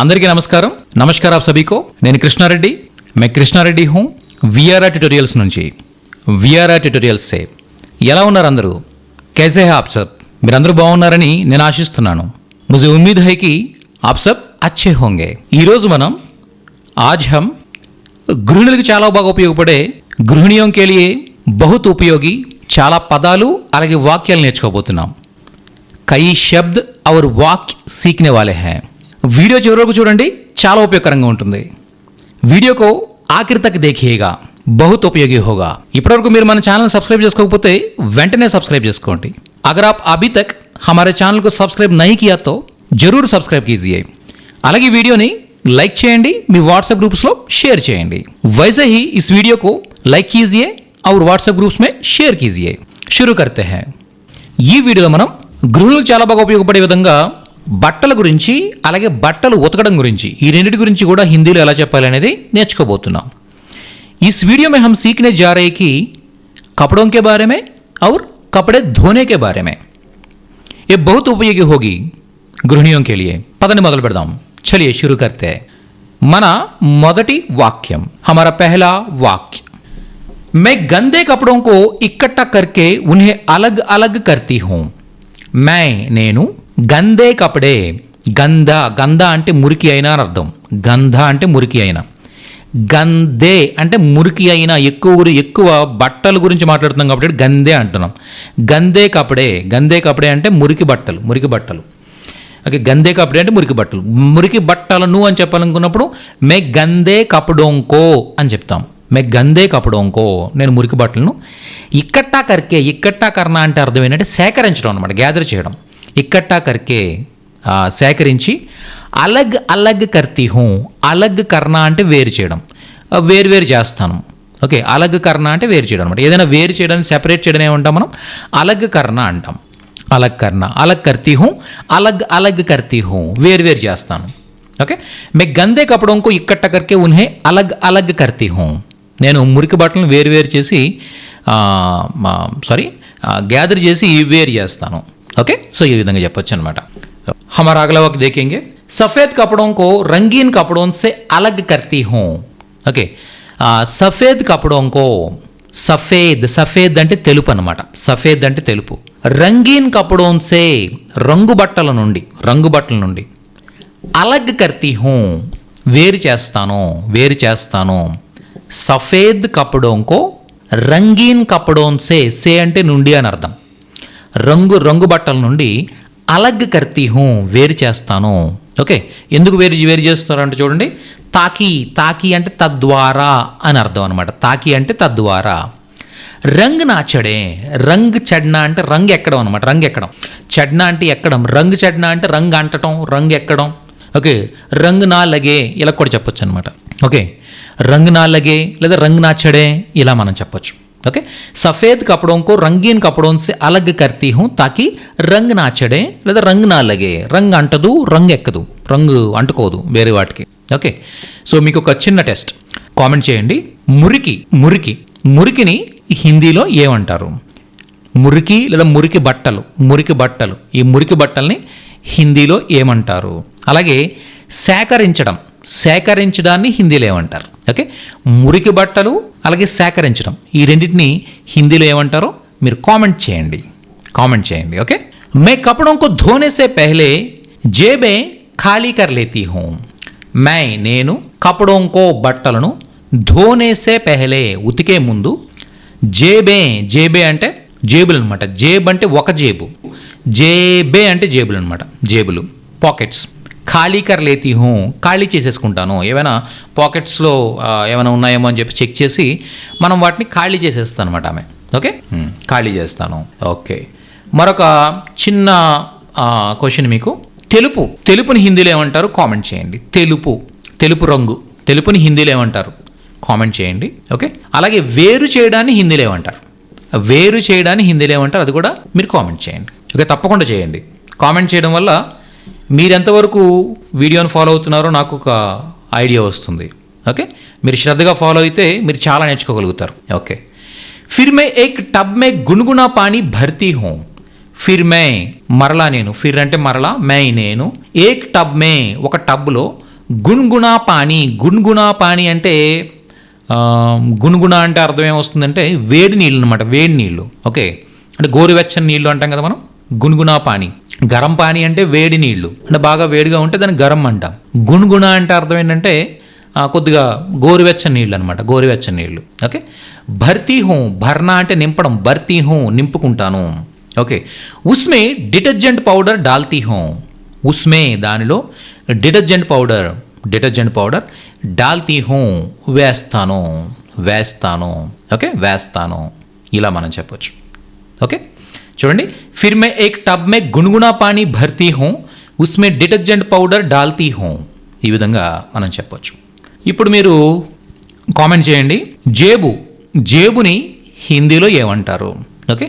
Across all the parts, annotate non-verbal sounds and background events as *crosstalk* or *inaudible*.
అందరికీ నమస్కారం నమస్కారం आप सभी को నేను కృష్ణారెడ్డి मैं కృష్ణారెడ్డి हूँ విఆర్ఆ ట్యుటోరియల్స్ నుంచి విఆర్ఆ ట్యుటోరియల్స్ సే ఎలా ఉన్నారు అందరూ कैसे हैं आप सब మీరందరూ బాగున్నారని నేను ఆశిస్తున్నాను मुझे उम्मीद है कि आप सब अच्छे होंगे ఈరోజు మనం आज हम గృహిణులకు చాలా బాగా ఉపయోగపడే గృహిణియం के लिए बहुत ఉపయోగి చాలా పదాలు అలాగే వాక్యాలు నేర్చుకోబోతున్నాం కై శబ్ద్ और వాక్య సీఖనే వాలే हैं వీడియో చివరకు చూడండి. చాలా ఉపయోగకరంగా ఉంటుంది. వీడియోకు ఆకృతకి తక్ దేఖియేగా బహుత్ ఉపయోగి హోగా. ఇప్పటివరకు మీరు మన ఛానల్ సబ్స్క్రైబ్ చేసుకోకపోతే వెంటనే సబ్స్క్రైబ్ చేసుకోండి. అగర్ ఆప్ అభి తక్ హమారే ఛానల్కు సబ్స్క్రైబ్ నహీ కియా తో జరూర్ సబ్స్క్రైబ్ కీజియే. అలాగే వీడియోని లైక్ చేయండి. మీ వాట్సాప్ గ్రూప్స్లో షేర్ చేయండి. వైసే హీ ఇస్ వీడియోకు లైక్ కీజియే అవర్ వాట్సాప్ గ్రూప్స్ మే షేర్ కీజియే. షురూ కర్తే హై. ఈ వీడియోలో మనం గృహులకు చాలా బాగా ఉపయోగపడే విధంగా బట్టల గురించి అలాగే బట్టలు ఉతకడం గురించి ఈ రెండింటి గురించి కూడా హిందీలో ఎలా చెప్పాలి అనేది నేర్చుకోబోతున్నాం इस वीडियो में हम सीखने जा रहे हैं कि कपड़ों के बारे में और कपड़े धोने के बारे में ये बहुत उपयोगी होगी गृहिणियों के लिए పదని మొదలు పెడదాం చలియే शुरू करते हैं మన మొదటి వాక్యం हमारा पहला वाक्य मैं गंदे कपड़ों को इकट्ठा करके उन्हें अलग अलग करती हूँ मैं నేను గందే కపడే గంధ గంధ అంటే మురికి అయినా అని అర్థం. గంధ అంటే మురికి అయినా. గందే అంటే మురికి అయినా. ఎక్కువ ఎక్కువ బట్టల గురించి మాట్లాడుతున్నాం కాబట్టి గందే అంటున్నాం. గందే కపడే గందే కపడే అంటే మురికి బట్టలు మురికి బట్టలు. ఓకే గందే కపడే అంటే మురికి బట్టలు. మురికి బట్టలను అని చెప్పాలనుకున్నప్పుడు మే గందే కపడోంకో అని చెప్తాం. మే గందే కపడోంకో నేను మురికి బట్టలను. ఇక్కట్టా కరికే ఇక్కట్టా కర్ణ అంటే అర్థం ఏంటంటే సేకరించడం అనమాట గ్యాదర్ చేయడం. ఇక్కట్టా కరికే సేకరించి అలగ్ అలగ్ కర్తీ హూ అలగ్ కర్ణ అంటే వేరు చేయడం. వేరు వేరు చేస్తాను. ఓకే అలగ్ కర్ణ అంటే వేరు చేయడం అనమాట ఏదైనా వేరు చేయడానికి సెపరేట్ చేయడం ఏమంటాం మనం? అలగ్ కర్ణ అంటాం. అలగ్ కర్ణ అలగ్ కర్తీ హూ అలగ్ అలగ్ కర్తీ హూ వేరు వేరు చేస్తాను. ఓకే మే గందే కపడంకు ఇక్కట్ట కరికే ఉన్హే అలగ్ అలగ్ కర్తీ హూ నేను మురికి బట్టలను వేరు వేరు చేసి సారీ గ్యాదర్ చేసి వేరు చేస్తాను. ఓకే? సో ఈ విధంగా చెప్పొచ్చు అనమాట హమర్ అగలవాకి సఫేద్ కపడం కో రంగీన్ కపడం సే అలగ్ కర్తీ హూ. ఓకే? సఫేద్ కపడం కో సఫేద్ సఫేద్ అంటే తెలుపు అనమాట సఫేద్ అంటే తెలుపు. రంగీన్ కపడోన్సే రంగు బట్టల నుండి రంగు బట్టల నుండి. అలగ్ కర్తీ హూ. వేరు చేస్తాను వేరు చేస్తాను. సఫేద్ కపడోంకో రంగీన్ కపడోన్సే సే అంటే నుండి అని అర్థం. రంగు రంగు బట్టల నుండి అలగ్ కర్తీ హూ వేరు చేస్తాను. ఓకే ఎందుకు వేరు వేరు చేస్తారంటే చూడండి తాకి తాకి అంటే తద్వారా అని అర్థం అనమాట తాకి అంటే తద్వారా. రంగ్ నాచడే రంగ్ చెడ్న అంటే రంగ్ ఎక్కడం అనమాట రంగు ఎక్కడం. చెడ్న అంటే ఎక్కడం రంగు చెడ్న అంటే రంగు అంటటం రంగ్ ఎక్కడం. ఓకే రంగు నా లగే ఇలా కూడా చెప్పొచ్చు అనమాట ఓకే రంగు నా లగే లేదా రంగు నాచడే ఇలా మనం చెప్పొచ్చు. ఓకే సఫేద్ కపడోं को रंगीन कपड़ों से अलग करती हूँ ताकि రంగ్ నా చెడే లేదా రంగు నా లగే రంగు అంటదు రంగు ఎక్కదు రంగు అంటుకోదు వేరే వాటికి ఓకే సో మీకు ఒక చిన్న టెస్ట్ కామెంట్ చేయండి మురికి మురికి మురికిని హిందీలో ఏమంటారు మురికి లేదా మురికి బట్టలు మురికి బట్టలు ఈ మురికి బట్టల్ని హిందీలో ఏమంటారు అలాగే సేకరించడం సేకరించడాన్ని హిందీలో ఏమంటారు ఓకే? మురికి బట్టలు అలాగే సేకరించడం. ఈ రెండింటిని హిందీలో ఏమంటారో మీరు కామెంట్ చేయండి. కామెంట్ చేయండి ఓకే? మే కపడంకు ధోనేసే పెహలే పెహ్లే జేబే ఖాళీ కర్ లేతీ మై నేను కపడంకో బట్టలను ధోనేసే పెహలే పెహ్లే ఉతికే ముందు జేబే జేబే అంటే జేబులు అనమాట జేబు అంటే ఒక జేబు. జేబే అంటే జేబులు అనమాట జేబులు పాకెట్స్. ఖాళీ కర్ హూ ఖాళీ చేసేసుకుంటాను. ఏమైనా పాకెట్స్లో ఏమైనా ఉన్నాయేమో అని చెప్పి చెక్ చేసి మనం వాటిని ఖాళీ చేసేస్తాను అనమాట ఆమె. ఓకే? ఖాళీ చేస్తాను. ఓకే. మరొక చిన్న క్వశ్చన్ మీకు. తెలుపు. తెలుపుని హిందీలో ఏమంటారు? కామెంట్ చేయండి. తెలుపు. తెలుపు రంగు. తెలుపుని హిందీలో ఏమంటారు? కామెంట్ చేయండి. ఓకే? అలాగే వేరు చేయడాన్ని హిందీలో ఏమంటారు? వేరు చేయడాన్ని హిందీలో ఏమంటారు? అది కూడా మీరు కామెంట్ చేయండి. ఓకే? తప్పకుండా చేయండి. కామెంట్ చేయడం వల్ల మీరెంతవరకు వీడియోని ఫాలో అవుతున్నారో నాకు ఒక ఐడియా వస్తుంది. ఓకే? మీరు శ్రద్ధగా ఫాలో అయితే మీరు చాలా నేర్చుకోగలుగుతారు. ఓకే? ఫిర్ మే ఏక్ టబ్ మే గుణగుణా పానీ భర్తీ హోమ్ ఫిర్ మే మరలా నేను. ఫిర్ అంటే మరలా మే నేను. ఏక్ టబ్ మే ఒక టబ్లో గున్గుణా పానీ గున్గుణా పానీ అంటే గుణగుణ గున్గుణ అంటే అర్థం ఏమొస్తుందంటే వేడి నీళ్ళు అనమాట వేడి నీళ్ళు. ఓకే? అంటే గోరువెచ్చని నీళ్ళు అంటాం కదా మనం? గున్గుణా పానీ గరం పానీ అంటే వేడి నీళ్ళు. అంటే బాగా వేడిగా ఉంటే దాన్ని గరం అంటాం. గుణగుణ అంటే అర్థం ఏంటంటే కొద్దిగా గోరువెచ్చని నీళ్ళు అనమాట గోరువెచ్చని నీళ్ళు. ఓకే? భర్తీ హూ భర్నా అంటే నింపడం భర్తీ హూ నింపుకుంటాను. ఓకే? ఉస్మే డిటర్జెంట్ పౌడర్ డాల్తీ హూ. ఉస్మే దానిలో డిటర్జెంట్ పౌడర్ డిటర్జెంట్ పౌడర్ డాల్తీ హూ వేస్తాను వేస్తాను. ఓకే? వేస్తాను. ఇలా మనం చెప్పొచ్చు. ఓకే? చూడండి फिर मैं एक टब में गुनगुना पानी भरती हूँ उसमें डिटर्जेंट పౌడర్ డాల్తీ हूँ ఈ విధంగా మనం చెప్పొచ్చు ఇప్పుడు మీరు కామెంట్ చేయండి జేబు జేబుని హిందీలో ఏమంటారు ఓకే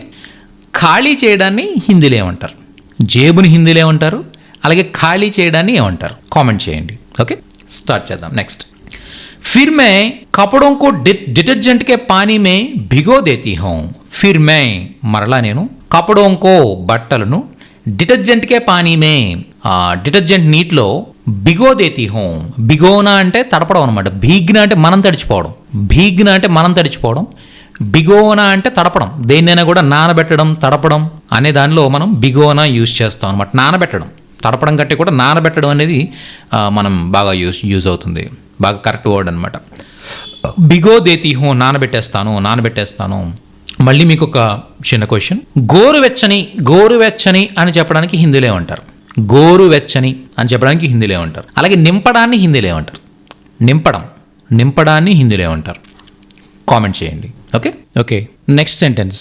ఖాళీ చేయడాన్ని హిందీలో ఏమంటారు జేబుని హిందీలో ఏమంటారు అలాగే ఖాళీ చేయడాన్ని ఏమంటారు కామెంట్ చేయండి ఓకే స్టార్ట్ చేద్దాం నెక్స్ట్ फिर मैं कपड़ों को डि- डिटर्जेंट के पानी में भिगो देती हूँ फिर मैं మరలా నేను కపడోంకో బట్టలను డిటర్జెంట్కే పానీమే. డిటర్జెంట్ నీటిలో బిగో దేతి హోం. బిగోనా అంటే తడపడం అనమాట భీగ్న అంటే మనం తడిచిపోవడం. భీగ్న అంటే మనం తడిచిపోవడం. బిగోనా అంటే తడపడం. దేన్నైనా కూడా నానబెట్టడం తడపడం అనే దానిలో మనం బిగోనా యూజ్ చేస్తాం అనమాట నానబెట్టడం. తడపడం కంటే కూడా నానబెట్టడం అనేది మనం బాగా యూజ్ యూజ్ అవుతుంది. బాగా కరెక్ట్ వర్డ్ అనమాట బిగో దేతి హో నానబెట్టేస్తాను నానబెట్టేస్తాను. మళ్ళీ మీకు ఒక చిన్న క్వశ్చన్ గోరువెచ్చని గోరువెచ్చని అని చెప్పడానికి హిందీలో ఏమంటారు గోరువెచ్చని అని చెప్పడానికి హిందీలో ఏమంటారు అలాగే నింపడాన్ని హిందీలో ఏమంటారు నింపడం నింపడాన్ని హిందీలో ఏమంటారు కామెంట్ చేయండి ఓకే ఓకే नेक्स्ट सेंटेंस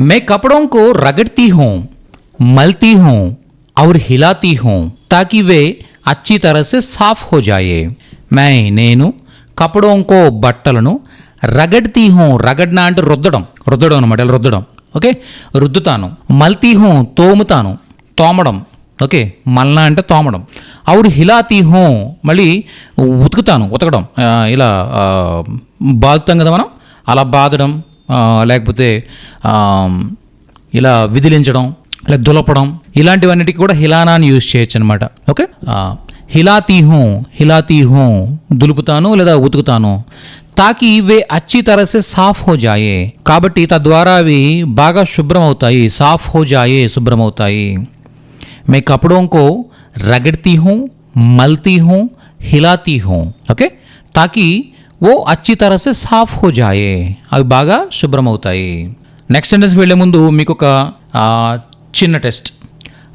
मैं कपड़ों को रगड़ती हूँ मलती हूँ और हिलाती हूँ ताकि वे अच्छी तरह से साफ हो जाए मैं నేను కపడోం కో బట్టలను రగడ్ తీహం రగడ్నా అంటే రుద్దడం రుద్దడం అనమాట ఇలా రుద్దడం. ఓకే? రుద్దుతాను. మల్తీహం తోముతాను. తోమడం. ఓకే? మల్నా అంటే తోమడం. అవురు హిలా తీహం మళ్ళీ ఉతుకుతాను ఉతకడం. ఇలా బాదుతాం కదా మనం? అలా బాదడం లేకపోతే ఇలా విదిలించడం ఇలా దులపడం ఇలాంటివన్నిటికీ కూడా హిలానాన్ని యూజ్ చేయొచ్చు అనమాట ఓకే? హిలా తీహం హిలా తీహం దులుపుతాను లేదా ఉతుకుతాను? తాకి ఇవే అచ్చి తరసే సాఫ్ హో జాయే. కాబట్టి తద్వారా అవి బాగా శుభ్రమవుతాయి. సాఫ్ హో జాయే శుభ్రమవుతాయి. మే కపడోంకో రగడతీ హూ మల్తీ హూ హిలాతీ హూ. ఓకే? తాకి ఓ అచ్చి తరసే సాఫ్ హో జాయే. అవి బాగా శుభ్రమవుతాయి. నెక్స్ట్ సెంటెన్స్కి వెళ్ళే ముందు మీకు ఒక చిన్న టెస్ట్.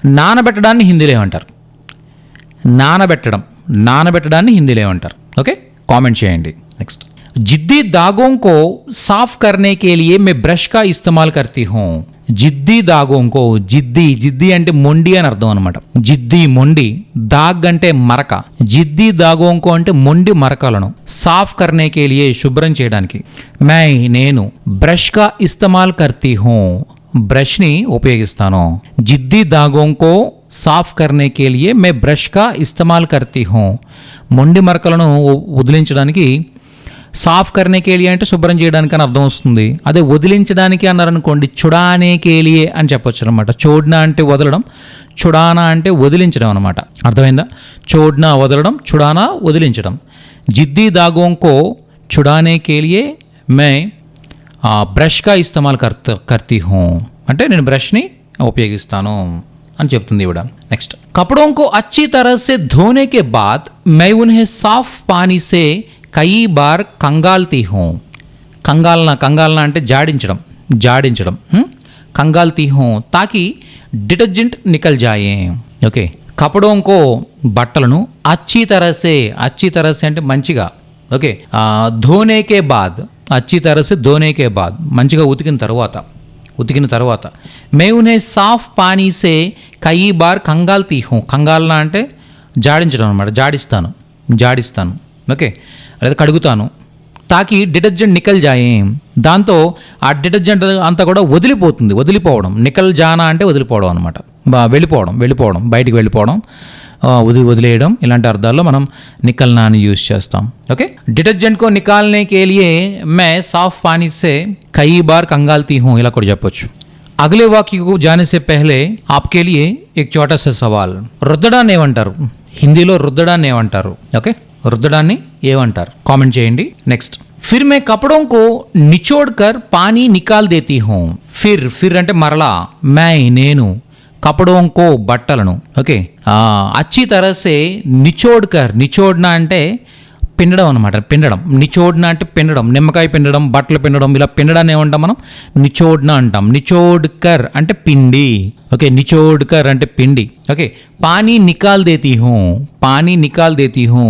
నానబెట్టడాన్ని హిందీలో ఏమంటారు? నానబెట్టడం. నానబెట్టడాన్ని హిందీలో ఏమంటారు? ఓకే? కామెంట్ చేయండి. నెక్స్ట్. जिद्दी दागों को साफ करने के लिए मैं ब्रश का इस्तेमाल करती हूँ జిద్ది దాగోంకో జిద్ది జిద్ది అంటే మొండి అని అర్థం అనమాట జిద్ది మొండి దాగ్ అంటే మరక జిద్ది దాగోంకో అంటే మొండి మరకలను సాఫ్ కర్నే కే లియే శుభ్రం చేయడానికి మై నేను బ్రష్ కా ఇస్తమాల్ కర్తీ హూ బ్రష్ని ఉపయోగిస్తాను జిద్ది దాగోంకో సాఫ్ కర్నే కే లియే మే బ్రష్ కా ఇస్తమాల్ కర్తీ హూ మొండి మరకలను వదిలించడానికి సాఫ్ కర్నేకేలియే అంటే శుభ్రం చేయడానికి అని అర్థం వస్తుంది. అదే వదిలించడానికి అన్నారనుకోండి చుడానేకేలియే అని చెప్పొచ్చు అనమాట చోడ్న అంటే వదలడం చుడానా అంటే వదిలించడం అనమాట అర్థమైందా? చోడ్న వదలడం చుడానా వదిలించడం. జిద్ది దాగోంకో చుడానేకేలియే మే బ్రష్గా ఇస్తమాల్ కర్త కర్తి హూ అంటే నేను బ్రష్ని ఉపయోగిస్తాను అని చెప్తుంది ఇవిడ నెక్స్ట్. కపడోంకో అచ్చి తరసే ధోనేకే ధోనే మై ఉన్హే సాఫ్ పానీ సే కయీ బార్ కంగాల్తీ హోం. కంగాల్న కంగాలన అంటే జాడించడం జాడించడం. కంగాల్తీ హోం. తాకి డిటర్జెంట్ నికల్ జాయే. ఓకే. కపడోంకో బట్టలను అచ్చి తరసే అచ్చి తరసే అంటే మంచిగా. ఓకే. ధోనేకే బాద్. అచ్చి తరసి ధోనేకే బాద్. మంచిగా ఉతికిన తర్వాత ఉతికిన తర్వాత. మేవునే సాఫ్ పానీసే కయీ బార్ కంగాల్ తీహం కంగాల్నా అంటే జాడించడం అనమాట జాడిస్తాను. జాడిస్తాను. ఓకే. లేదా కడుగుతాను. తాకి డిటర్జెంట్ నికల్ జాయం. దాంతో ఆ డిటర్జెంట్ అంతా కూడా వదిలిపోతుంది వదిలిపోవడం. నికల్ జానా అంటే వదిలిపోవడం అనమాట వెళ్ళిపోవడం వెళ్ళిపోవడం బయటికి వెళ్ళిపోవడం వదిలి వదిలేయడం ఇలాంటి అర్థాల్లో మనం నికల్ నాని యూజ్ చేస్తాం. ఓకే? డిటర్జెంట్ కో నికాల్నే కేలియే మే సాఫ్ పానీ సే బార్ కంగాల్ తీహం ఇలా కూడా చెప్పొచ్చు. అగలే వాక్యకు జానేసే పెహ్లే ఆప్కే ఎక్ చోటా సే సవాల్. రుద్దడాన్ని హిందీలో రుద్దడాన్ని ఓకే? రుద్దడాన్ని ఏమంటారు? కామెంట్ చేయండి. నెక్స్ట్. ఫిర్ మే కపడం కో నిచోడ్ కర్ పానీ నికాల్ దేతీ హోం. ఫిర్ ఫిర్ అంటే మరలా మై నేను కపడం కో బట్టలను. ఓకే. అచ్చి తరసే నిచోడ్ కర్ నిచోడ్నా అంటే పిండడం అనమాట పిండడం. నిచోడ్న అంటే పిండడం నిమ్మకాయ పిండడం బట్టలు పిండడం ఇలా పిండడాన్ని ఏమంటాం మనం? నిచోడ్న అంటాం. నిచోడ్కర్ అంటే పిండి. ఓకే నిచోడ్కర్ అంటే పిండి. ఓకే పానీ నికాల్ దేతీ హూ పానీ నికాల్ దేతీ హూ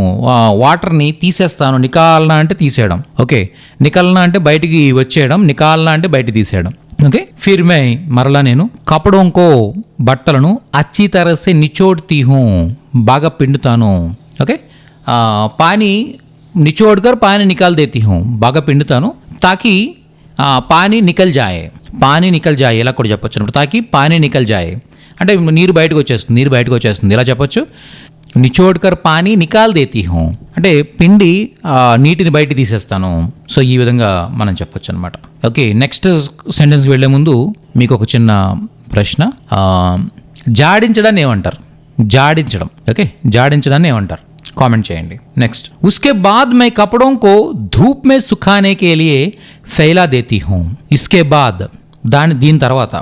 వాటర్ని తీసేస్తాను. నికాల్నా అంటే తీసేయడం. ఓకే నికల్నా అంటే బయటికి వచ్చేయడం నికాల్నా అంటే బయట తీసేయడం. ఓకే ఫిర్ మై మరలా నేను కపడంకో బట్టలను అచ్చి తరసే నిచోడ్ తీహూ బాగా పిండుతాను. ఓకే పానీ నిచోడ్కర్ పానీ నికల్ దేతి హోం. బాగా పిండుతాను. తాకి పానీ నికల్ జాయే. పానీ నికల్ జాయ్ ఇలా కూడా చెప్పొచ్చు. అనమాట తాకి పానీ నికల్ జాయే. అంటే నీరు బయటకు వచ్చేస్తుంది నీరు బయటకు వచ్చేస్తుంది. ఇలా చెప్పొచ్చు. నిచోడ్కర్ పానీ నికాల్ దేతి హోం. అంటే పిండి నీటిని బయట తీసేస్తాను. సో ఈ విధంగా మనం చెప్పొచ్చు అనమాట ఓకే నెక్స్ట్ సెంటెన్స్కి వెళ్ళే ముందు మీకు ఒక చిన్న ప్రశ్న. జాడించడాన్ని ఏమంటారు? జాడించడం. ఓకే జాడించడాన్ని ఏమంటారు? కామెంట్ చేయండి నెక్స్ట్ उसके बाद मैं कपड़ों को धूप में सुखाने के लिए फैला देती हूँ इसके बाद దాని దీని తర్వాత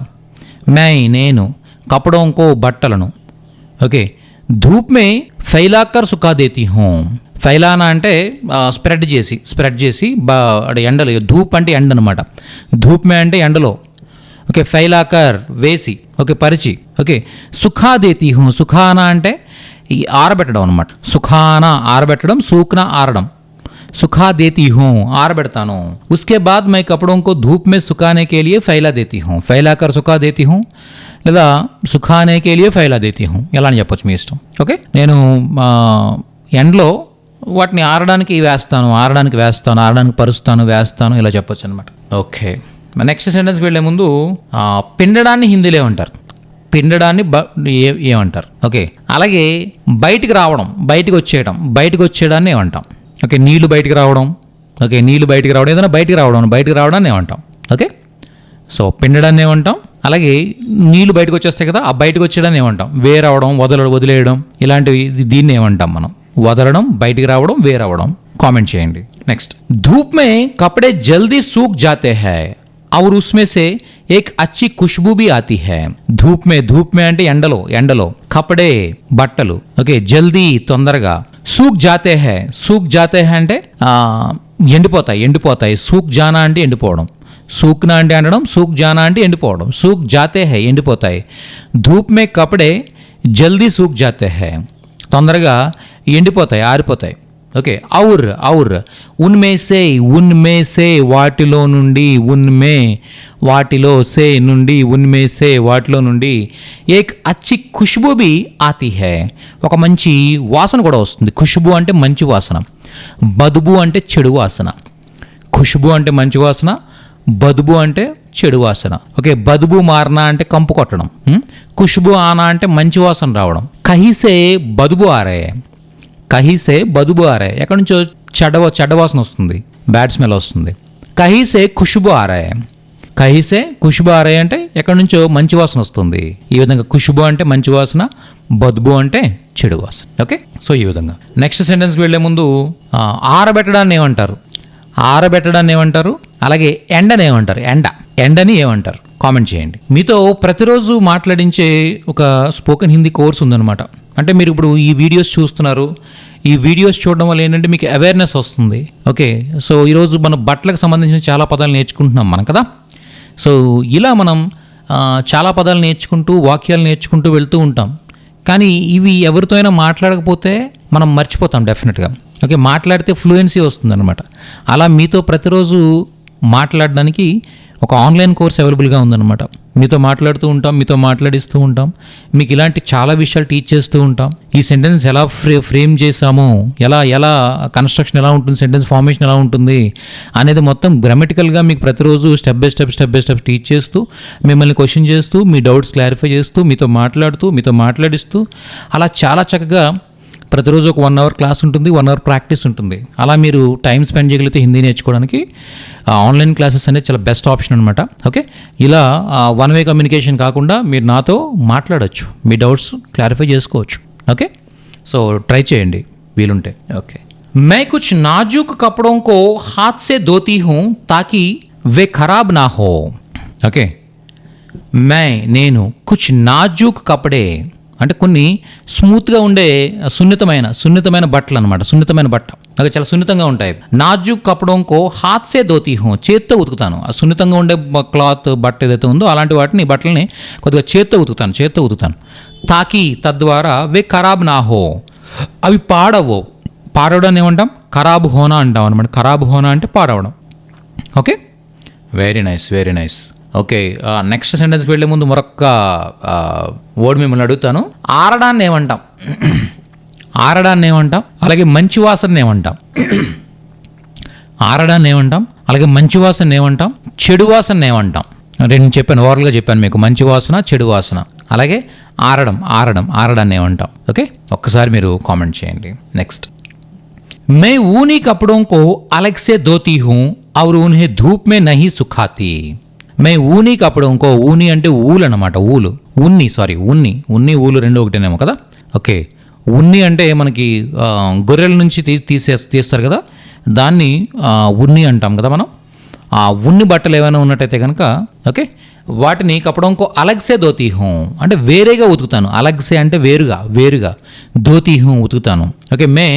మై నేను కపడోं को బట్టలను ఓకే ధూప్ మే ఫైలాకర్ సుఖా దేతి హూ ఫైలానా అంటే స్ప్రెడ్ చేసి స్ప్రెడ్ చేసి బా అంటే ఎండలో ధూప్ అంటే ఎండ అనమాట ధూప్ మే అంటే ఎండలో ఓకే ఫైలాకర్ వేసి ఓకే పరిచి ఓకే సుఖా దేతి హూ సుఖానా అంటే ఈ ఆరబెట్టడం అనమాట సుఖానా ఆరబెట్టడం సూక్నా ఆరడం सुखा देती हूँ ఆరబెడతాను उसके बाद मैं कपड़ों को धूप में सुखाने के लिए फैला देती हूँ फैला कर सुखा देती हूँ లేదా సుఖానే కే లియే ఫైలా దేతీ హూ ఎలా అని చెప్పొచ్చు మీ ఇష్టం ఓకే నేను ఆ, ఎండలో వాటిని ఆరడానికి వేస్తాను ఆరడానికి వేస్తాను ఆరడానికి పరుస్తాను వేస్తాను ఇలా చెప్పొచ్చు అనమాట ఓకే నెక్స్ట్ సెంటెన్స్కి వెళ్ళే ముందు ఆ, పిండడాన్ని హిందీలో ఏమంటారు పిండడాన్ని బ ఏమంటారు? ఓకే. అలాగే బయటికి రావడం బయటకు వచ్చేయడం బయటకు వచ్చేయడాన్ని ఏమంటాం? ఓకే నీళ్ళు బయటికి రావడం ఓకే నీళ్ళు బయటికి రావడం ఏదైనా బయటికి రావడం బయటకు రావడాన్ని ఏమంటాం? ఓకే. సో పిండడాన్ని ఏమంటాం? అలాగే నీళ్ళు బయటకు వచ్చేస్తాయి కదా ఆ బయటకు వచ్చేయడాన్ని ఏమంటాం? వేరవడం వదలడం వదిలేయడం ఇలాంటివి దీన్ని ఏమంటాం మనం? వదలడం బయటికి రావడం వేరవడం. కామెంట్ చేయండి. నెక్స్ట్. ధూప్ మే కపడే జల్దీ సూక్ జాతే హై. और उसमें से एक अच्छी खुशबू भी आती है ధూప్ మే ధూప్ మే అంటే ఎండలో ఎండలో కపడే బట్టలు ఓకే జల్దీ తొందరగా సూక్ జాతే హే సూక్ జాతే హే అంటే ఆ, ఎండిపోతాయి ఎండిపోతాయి సూక్ జానా అంటే ఎండిపోవడం సూక్నా అంటే అనడం సూక్ జానా అంటే ఎండిపోవడం సూక్ జాతే హై ఎండిపోతాయి ధూప్ మే కపడే జల్దీ సూక్ జాతే హై తొందరగా ఎండిపోతాయి ఆరిపోతాయి ఓకే ఔర్ ఔర్. ఉన్మే సే ఉన్మే సే వాటిలో నుండి ఉన్మే వాటిలో సే నుండి ఉన్మే సే వాటిలో నుండి ఏక్ అచ్చి ఖుష్బు బి ఆతి హే. ఒక మంచి వాసన కూడా వస్తుంది. ఖుష్బు అంటే మంచి వాసన బదుబు అంటే చెడు వాసన. ఖుష్బు అంటే మంచి వాసన బదుబు అంటే చెడు వాసన. ఓకే బదుబు మారనా అంటే కంపు కొట్టడం. ఖుష్బు ఆనా అంటే మంచి వాసన రావడం. కహిసే బదుబు ఆరే. కహీసే బదుబు ఆరాయ ఎక్కడి నుంచో చెడ్డ చెడ్డవాసన వస్తుంది. బ్యాడ్ స్మెల్ వస్తుంది. కహీసే ఖుషుబు ఆరాయ కహీసే ఖుషుబు ఆరాయ అంటే ఎక్కడి నుంచో మంచి వాసన వస్తుంది. ఈ విధంగా ఖుషుబు అంటే మంచి వాసన బద్బు అంటే చెడు వాసన. ఓకే? సో ఈ విధంగా. నెక్స్ట్ సెంటెన్స్కి వెళ్ళే ముందు ఆరబెట్టడాన్ని ఏమంటారు? ఆరబెట్టడాన్ని ఏమంటారు? అలాగే ఎండని ఏమంటారు? ఎండ. ఎండని ఏమంటారు? కామెంట్ చేయండి. మీతో ప్రతిరోజు మాట్లాడించే ఒక స్పోకెన్ హిందీ కోర్స్ ఉందన్నమాట. అంటే మీరు ఇప్పుడు ఈ వీడియోస్ చూస్తున్నారు. ఈ వీడియోస్ చూడడం వల్ల ఏంటంటే మీకు అవేర్నెస్ వస్తుంది. ఓకే సో ఈరోజు మనం బట్టలకు సంబంధించిన చాలా పదాలు నేర్చుకుంటున్నాం మనం కదా? సో ఇలా మనం చాలా పదాలు నేర్చుకుంటూ వాక్యాలు నేర్చుకుంటూ వెళ్తూ ఉంటాం. కానీ ఇవి ఎవరితో అయినా మాట్లాడకపోతే మనం మర్చిపోతాం డెఫినెట్గా ఓకే మాట్లాడితే ఫ్లూయెన్సీ వస్తుందన్నమాట. అలా మీతో ప్రతిరోజు మాట్లాడడానికి ఒక ఆన్లైన్ కోర్స్ అవైలబుల్గా ఉందన్నమాట. మీతో మాట్లాడుతూ ఉంటాం మీతో మాట్లాడిస్తూ ఉంటాం. మీకు ఇలాంటి చాలా విషయాలు టీచ్ చేస్తూ ఉంటాం. ఈ సెంటెన్స్ ఎలా ఫ్రే ఫ్రేమ్ చేసాము ఎలా ఎలా కన్స్ట్రక్షన్ ఎలా ఉంటుంది సెంటెన్స్ ఫార్మేషన్ ఎలా ఉంటుంది అనేది మొత్తం గ్రామటికల్గా మీకు ప్రతిరోజు step by step step by step teach చేస్తూ మిమ్మల్ని క్వశ్చన్ చేస్తూ మీ డౌట్స్ క్లారిఫై చేస్తూ మీతో మాట్లాడుతూ మీతో మాట్లాడిస్తూ అలా చాలా చక్కగా ప్రతిరోజు ఒక వన్ అవర్ క్లాస్ ఉంటుంది వన్ అవర్ ప్రాక్టీస్ ఉంటుంది. అలా మీరు టైం స్పెండ్ చేయగలిగితే హిందీ నేర్చుకోవడానికి ఆన్లైన్ క్లాసెస్ అనేది చాలా బెస్ట్ ఆప్షన్ అనమాట ఓకే ఇలా వన్ వే కమ్యూనికేషన్ కాకుండా మీరు నాతో మాట్లాడొచ్చు మీ డౌట్స్ క్లారిఫై చేసుకోవచ్చు ఓకే సో ట్రై చేయండి వీలుంటే ఓకే मैं कुछ नाजुक कपड़ों को हाथ से धोती हूँ ताकि वे खराब ना हो ఓకే मै నేను కుచ్ నాజూక్ కపడే అంటే కొన్ని స్మూత్గా ఉండే సున్నితమైన సున్నితమైన బట్టలు అనమాట సున్నితమైన బట్ట. అవి చాలా సున్నితంగా ఉంటాయి. నాజు కప్పడంకో హాత్సే ధోతి హో చేత్తో ఉతుకుతాను. ఆ సున్నితంగా ఉండే క్లాత్ బట్ట ఏదైతే ఉందో అలాంటి వాటిని బట్టలని కొద్దిగా చేత్తో ఉతుకుతాను చేత్తో ఉతుకుతాను. తాకి తద్వారా వే ఖరాబ్ నా హో. అవి పాడవు. పాడవడాన్ని ఏమంటాం? ఖరాబ్ హోనా అంటాం అనమాట ఖరాబ్ హోనా అంటే పాడవడం. Okay? Very nice very nice okay next సెంటెన్స్కి వెళ్ళే ముందు మరొక వర్డ్ మిమ్మల్ని అడుగుతాను ఆరడాన్ని ఏమంటాం ఆరడాన్ని ఏమంటాం అలాగే మంచి వాసన ఏమంటాం ఆరడాన్ని ఏమంటాం అలాగే మంచి వాసన ఏమంటాం చెడు వాసన ఏమంటాం రెండు చెప్పాను ఓవరాల్గా చెప్పాను మీకు మంచి వాసన చెడు వాసన అలాగే ఆరడం ఆరడం ఆరడాన్ని ఏమంటాం ఓకే ఒక్కసారి మీరు కామెంట్ చేయండి నెక్స్ట్ मैं ऊनी कपड़ों को अलग से धोती हूँ और उन्हें धूप में नहीं सुखाती మే ఊనీకి అప్పుడు ఇంకో ఊని అంటే ఊలు అనమాట ఊలు. ఉన్ని సారీ ఉన్ని ఉన్ని ఊలు రెండు ఒకటేనేమో కదా? ఓకే. ఉన్ని అంటే మనకి గొర్రెల నుంచి తీ తీసే తీస్తారు కదా? దాన్ని ఉన్ని అంటాం కదా మనం? ఆ ఉన్ని బట్టలు ఏమైనా ఉన్నట్టయితే కనుక ఓకే? వాటిని కప్పడంకో అలగ్సే ధోతీ హోం అంటే వేరేగా ఉతుకుతాను. అలగ్సే అంటే వేరుగా వేరుగా. ధోతీ హోం ఉతుకుతాను. ఓకే మే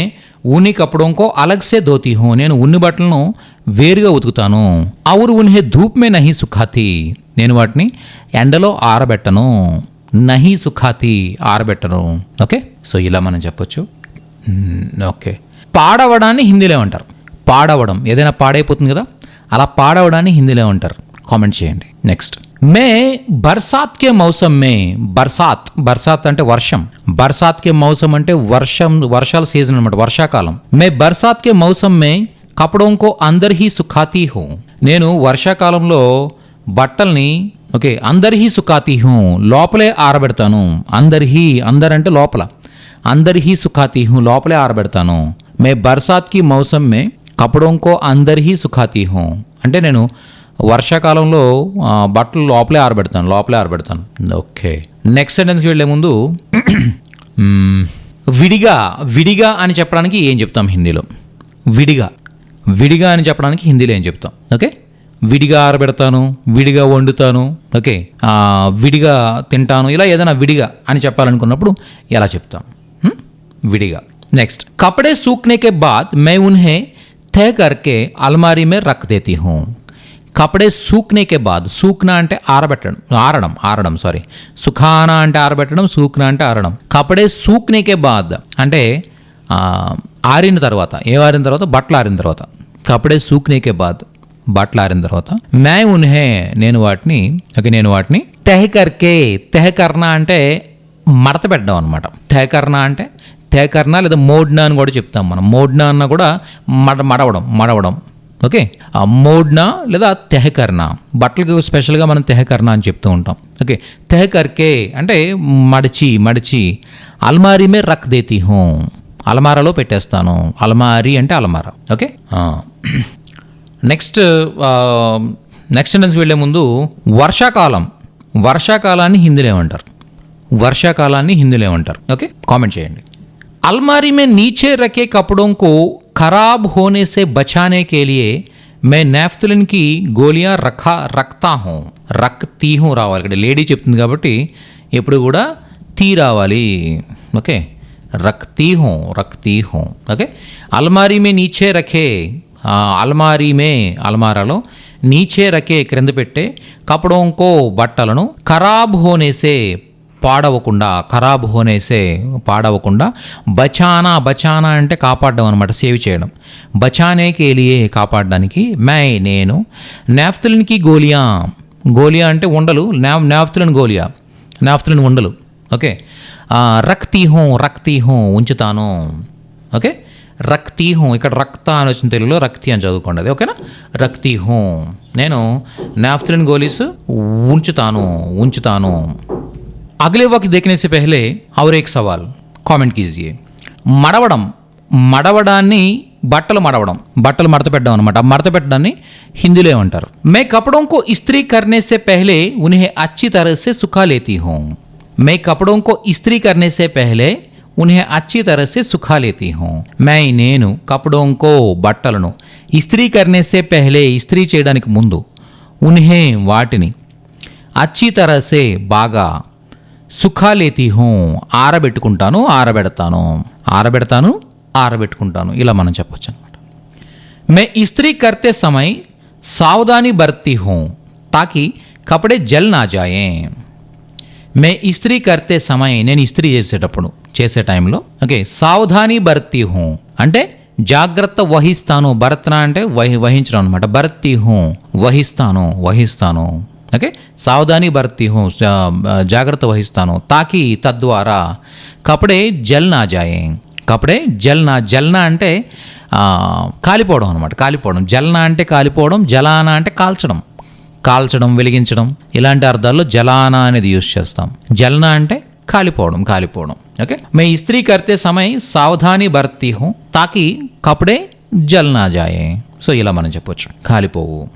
ఊని కప్పడంకో అలగ్సే ధోతీ హోం నేను ఉన్ని బట్టలను వేరుగా ఉతుకుతాను. అవురు ఉన్హే ధూప్ మే నహి సుఖాతి. నేను వాటిని ఎండలో ఆరబెట్టను. నహి సుఖాతి ఆరబెట్టను. ఓకే? సో ఇలా మనం చెప్పొచ్చు. ఓకే. పాడవడాన్ని హిందీలో అంటారు పాడవడం. ఏదైనా పాడైపోతుంది కదా? అలా పాడవడాన్ని హిందీలో ఉంటారు కామెంట్ చేయండి. నెక్స్ట్. మే బర్సాత్ కే మౌసం మే. బర్సాత్. బర్సాత్ అంటే వర్షం. బర్సాత్ కే మౌసం అంటే వర్షం వర్షాల సీజన్ అనమాట వర్షాకాలం. మే బర్సాత్ కే మౌసం మే. కపడోం కో అందర్ హీ. హూ నేను వర్షాకాలంలో బట్టల్ని ఓకే అందర్ సుఖాతి హూ లోపలే ఆరబెడతాను. అందర్ అందరంటే అంటే లోపల. అందర్ హీ సుఖాతీ హూ లోపలే ఆరబెడతాను. మే బర్సాత్కి మౌసం మే కపడోం కో సుఖాతి హూ. అంటే నేను వర్షాకాలంలో బట్టలు లోపలే ఆరబెడతాను లోపలే ఆరబెడతాను. ఓకే. నెక్స్ట్ సెంటెన్స్కి వెళ్ళే ముందు *clears throat* విడిగా విడిగా అని చెప్పడానికి ఏం చెప్తాం హిందీలో? విడిగా. విడిగా అని చెప్పడానికి హిందీలో ఏం చెప్తాం? ఓకే? విడిగా ఆరబెడతాను విడిగా వండుతాను ఓకే? విడిగా తింటాను ఇలా ఏదైనా విడిగా అని చెప్పాలనుకున్నప్పుడు ఎలా చెప్తాం? విడిగా. నెక్స్ట్ కపడే సూక్నేకే బాత్ మే ఉన్హే థే కర్కే అల్మారీ మే రక్ దేతి హూ. కపడే సూక్నేకే బాద్ సూక్నా అంటే ఆరబెట్టడం ఆరడం ఆరడం సారీ సుఖానా అంటే ఆరబెట్టడం సూక్నా అంటే ఆరడం. కపడే సూక్నేకే బాద్ అంటే ఆరిన తర్వాత ఏ ఆరిన తర్వాత? బట్టలు ఆరిన తర్వాత. కపడే సూక్నేకే బాద్ బట్టలు ఆరిన తర్వాత మే ఉన్హే నేను వాటిని ఓకే నేను వాటిని తెహకర్కే తెహకర్ణ అంటే మడత పెట్టడం అనమాట తెహకర్ణ అంటే తెహకర్ణ లేదా మోడ్నా అని కూడా చెప్తాం మనం. మోడ్నా అన్న కూడా మడ మడవడం మడవడం ఓకే? ఆ మోడ్నా లేదా తెహకర్ణ బట్టలకు స్పెషల్గా మనం తెహకర్ణ అని చెప్తూ ఉంటాం ఓకే? తెహకర్కే అంటే మడిచి మడిచి అల్మారీ మే రక్ దేతి హోం. అలమారాలో పెట్టేస్తాను అలమారీ అంటే అలమారా ఓకే నెక్స్ట్ నెక్స్ట్ సెంటెన్స్కి వెళ్ళే ముందు వర్షాకాలం వర్షాకాలాన్ని హిందీలో ఏమంటారు వర్షాకాలాన్ని హిందీలో ఏమంటారు ఓకే కామెంట్ చేయండి अलमारी में नीचे रखे कपड़ों को खराब होने से बचाने के लिए मैं नेफ्थलिन की గోలియా రఖా రక్తా హూ రక్తీ హూ రావాలి ఇక్కడ లేడీ చెప్తుంది కాబట్టి ఎప్పుడు కూడా తీ రావాలి ఓకే रखती हूँ रखती हूँ। ఓకే అల్మారీ మే నీచే రఖే అల్మారీ మే అల్మారాలో నీచే రకే క్రింద పెట్టే కపడోంకో బట్టలను ఖరాబ్ హోనేసే పాడవకుండా ఖరాబ్ హోనేసే పాడవకుండా బచానా బచానా అంటే కాపాడడం అనమాట సేవ్ చేయడం బచానేకి ఏలియే కాపాడడానికి మై నేను నాఫ్తులన్కి గోలియా గోలియా అంటే ఉండలు నా నాఫ్తులన్ గోలియా నాఫ్తులన్ ఉండలు ఓకే రక్తీ హోం రక్తీ హోం ఉంచుతాను ఓకే రక్తీ హోం ఇక్కడ రక్త అని వచ్చిన తెలుగులో రక్తి అని చదువుకోండి అది ఓకేనా రక్తీ హోం నేను నాఫ్తులన్ గోలీస్ ఉంచుతాను ఉంచుతాను अगले वक्त देखने से पहले और एक सवाल కామెంట్ కీజియే మడవడం మడవడాన్ని బట్టలు మడవడం బట్టలు మడత పెట్టడం అనమాట ఆ మడత పెట్టడాన్ని హిందీలో ఏమంటారు మే కపడోं को इस्त्री करने से पहले उन्हें अच्छी तरह से सुखा लेती हूँ मैं कपड़ों को इस्त्री करने से पहले उन्हें अच्छी तरह से सुखा लेती हूँ मैं నేను కపడోं को బట్టలను ఇస్త్రీ करने से पहले ఇస్త్రీ చేయడానికి ముందు ఉన్హే వాటిని అచ్చి తరసే బాగా సుఖాలేతి హూ ఆరబెట్టుకుంటాను ఆరబెడతాను ఆరబెడతాను ఆరబెట్టుకుంటాను ఇలా మనం చెప్పొచ్చు అనమాట मैं इस्त्री करते समय सावधानी बरतती हूँ ताकि कपड़े जल ना जाएं మే ఇస్త్రీ కర్తే సమయ నేను ఇస్త్రీ చేసేటప్పుడు చేసే టైంలో. ఓకే సావధాని భర్తీ హూ. అంటే జాగ్రత్త వహిస్తాను. భర్తన అంటే వహి వహించడం అనమాట భర్తీ హూ వహిస్తాను వహిస్తాను. ఓకే సావధాని భర్తీ హూ జాగ్రత్త వహిస్తాను. తాకి తద్వారా కపడే జల్ నా జాయే. కపడే జల్నా జల్నా అంటే కాలిపోవడం అనమాట కాలిపోవడం. జల్నా అంటే కాలిపోవడం జలానా అంటే కాల్చడం. కాల్చడం వెలిగించడం ఇలాంటి అర్థాల్లో జలానా అనేది యూజ్ చేస్తాం. జలన అంటే కాలిపోవడం కాలిపోవడం. ఓకే? మే ఇస్త్రీ కర్తే సమయ సావధాని భర్తీ హూ తాకి కపడే జల్నా జాయే. సో ఇలా మనం చెప్పొచ్చు. కాలిపోవు.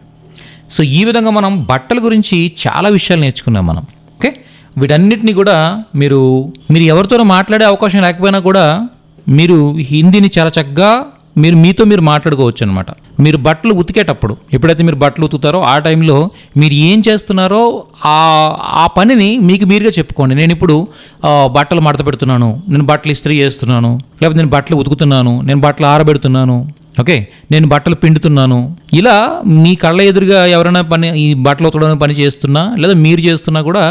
సో ఈ విధంగా మనం బట్టల గురించి చాలా విషయాలు నేర్చుకున్నాం మనం. ఓకే? వీటన్నిటిని కూడా మీరు మీరు ఎవరితోనో మాట్లాడే అవకాశం లేకపోయినా కూడా మీరు హిందీని చాలా చక్కగా మీరు మీతో మీరు మాట్లాడుకోవచ్చు అనమాట మీరు బట్టలు ఉతికేటప్పుడు ఎప్పుడైతే మీరు బట్టలు ఉతుకుతారో ఆ టైంలో మీరు ఏం చేస్తున్నారో ఆ ఆ పనిని మీకు మీరుగా చెప్పుకోండి. నేను ఇప్పుడు బట్టలు మడత పెడుతున్నాను నేను బట్టలు ఇస్త్రీ చేస్తున్నాను లేకపోతే నేను బట్టలు ఉతుకుతున్నాను నేను బట్టలు ఆరబెడుతున్నాను ఓకే? నేను బట్టలు పిండుతున్నాను. ఇలా మీ కళ్ళ ఎదురుగా ఎవరైనా పని ఈ బట్టలు ఉతకడానికి పని చేస్తున్నా లేదా మీరు చేస్తున్నా కూడా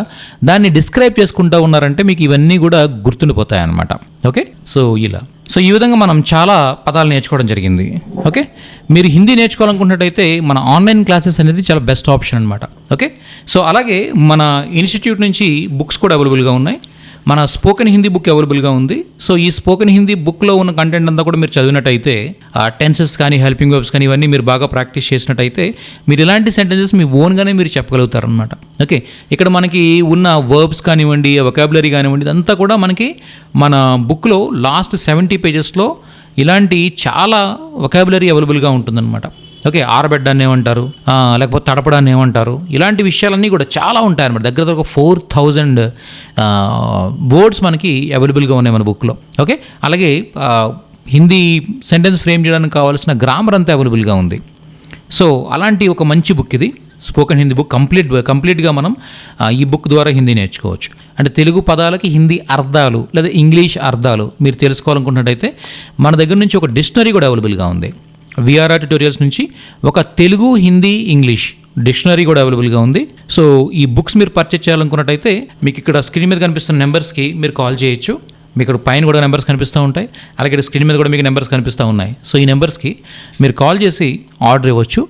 దాన్ని డిస్క్రైబ్ చేసుకుంటూ ఉన్నారంటే మీకు ఇవన్నీ కూడా గుర్తుండిపోతాయి అన్నమాట ఓకే? సో ఇలా. సో ఈ విధంగా మనం చాలా పదాలు నేర్చుకోవడం జరిగింది. ఓకే? మీరు హిందీ నేర్చుకోవాలనుకున్నట్టయితే మన ఆన్లైన్ క్లాసెస్ అనేది చాలా బెస్ట్ ఆప్షన్ అనమాట ఓకే? సో అలాగే మన ఇన్స్టిట్యూట్ నుంచి బుక్స్ కూడా అవైలబుల్గా ఉన్నాయి. మన స్పోకెన్ హిందీ బుక్ అవైలబుల్గా ఉంది. సో ఈ స్పోకెన్ హిందీ బుక్లో ఉన్న కంటెంట్ అంతా కూడా మీరు చదివినట్టయితే ఆ టెన్సెస్ కానీ హెల్పింగ్ వర్బ్స్ కానీ ఇవన్నీ మీరు బాగా ప్రాక్టీస్ చేసినట్టయితే మీరు ఇలాంటి సెంటెన్సెస్ మీ ఓన్గానే మీరు చెప్పగలుగుతారనమాట ఓకే? ఇక్కడ మనకి ఉన్న వర్బ్స్ కానివ్వండి వొకాబులరీ కానివ్వండి ఇదంతా కూడా మనకి మన బుక్లో లాస్ట్ సెవెంటీ పేజెస్లో ఇలాంటి చాలా వొకాబులరీ అవైలబుల్గా ఉంటుందన్నమాట. ఓకే ఆరబెడ్డాన్ని ఏమంటారు? లేకపోతే తడపడాన్ని ఏమంటారు? ఇలాంటి విషయాలన్నీ కూడా చాలా ఉంటాయి అనమాట దగ్గర దగ్గర ఒక ఫోర్ థౌజండ్ బోర్డ్స్ మనకి అవైలబుల్గా ఉన్నాయి మన బుక్లో. ఓకే అలాగే హిందీ సెంటెన్స్ ఫ్రేమ్ చేయడానికి కావాల్సిన గ్రామర్ అంతా అవైలబుల్గా ఉంది. సో అలాంటి ఒక మంచి బుక్ ఇది. స్పోకెన్ హిందీ బుక్ కంప్లీట్ కంప్లీట్గా మనం ఈ బుక్ ద్వారా హిందీ నేర్చుకోవచ్చు. అంటే తెలుగు పదాలకి హిందీ అర్థాలు లేదా ఇంగ్లీష్ అర్థాలు మీరు తెలుసుకోవాలనుకున్నట్టయితే మన దగ్గర నుంచి ఒక డిక్షనరీ కూడా అవైలబుల్గా ఉంది. విఆర్ఆర్ ట్యూటోరియల్స్ నుంచి ఒక తెలుగు హిందీ ఇంగ్లీష్ డిక్షనరీ కూడా అవైలబుల్గా ఉంది. సో ఈ బుక్స్ మీరు పర్చేజ్ చేయాలనుకున్నట్టయితే మీకు ఇక్కడ స్క్రీన్ మీద కనిపిస్తున్న నెంబర్స్కి మీరు కాల్ చేయొచ్చు. మీకు ఇక్కడ పైన కూడా నెంబర్స్ కనిపిస్తూ ఉంటాయి. అలాగే ఇక్కడ స్క్రీన్ మీద కూడా మీకు నెంబర్స్ కనిపిస్తూ ఉన్నాయి. సో ఈ నెంబర్స్కి మీరు కాల్ చేసి ఆర్డర్ ఇవ్వచ్చు.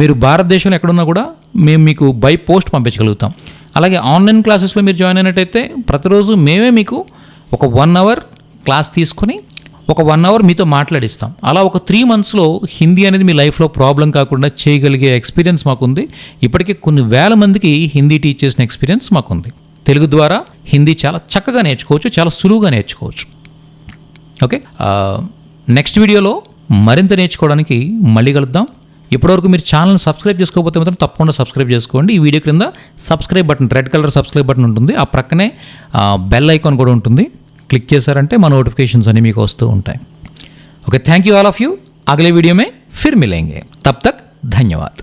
మీరు భారతదేశంలో ఎక్కడున్నా కూడా మేము మీకు బై పోస్ట్ పంపించగలుగుతాం. అలాగే ఆన్లైన్ క్లాసెస్లో మీరు జాయిన్ అయినట్టయితే ప్రతిరోజు మేమే మీకు ఒక వన్ అవర్ క్లాస్ తీసుకొని ఒక వన్ అవర్ మీతో మాట్లాడిస్తాం. అలా ఒక త్రీ మంత్స్లో హిందీ అనేది మీ లైఫ్లో ప్రాబ్లం కాకుండా చేయగలిగే ఎక్స్పీరియన్స్ మాకుంది. ఇప్పటికే కొన్ని వేల మందికి హిందీ టీచ్ చేసిన ఎక్స్పీరియన్స్ మాకుంది. తెలుగు ద్వారా హిందీ చాలా చక్కగా నేర్చుకోవచ్చు చాలా సులువుగా నేర్చుకోవచ్చు. ఓకే నెక్స్ట్ వీడియోలో మరింత నేర్చుకోవడానికి మళ్ళీ కలుద్దాం. ఇప్పటివరకు మీరు ఛానల్ సబ్స్క్రైబ్ చేసుకోకపోతే మాత్రం తప్పకుండా సబ్స్క్రైబ్ చేసుకోండి. ఈ వీడియో క్రింద subscribe button red colour subscribe button ఉంటుంది. ఆ ప్రక్కనే బెల్ ఐకాన్ కూడా ఉంటుంది. క్లిక్ చేశారంటే మా నోటిఫికేషన్స్ అన్నీ మీకు వస్తూ ఉంటాయి. Okay thank you all of you అగలే video మే ఫిర్ మిలేంగే తప్ తక్ ధన్యవాద్.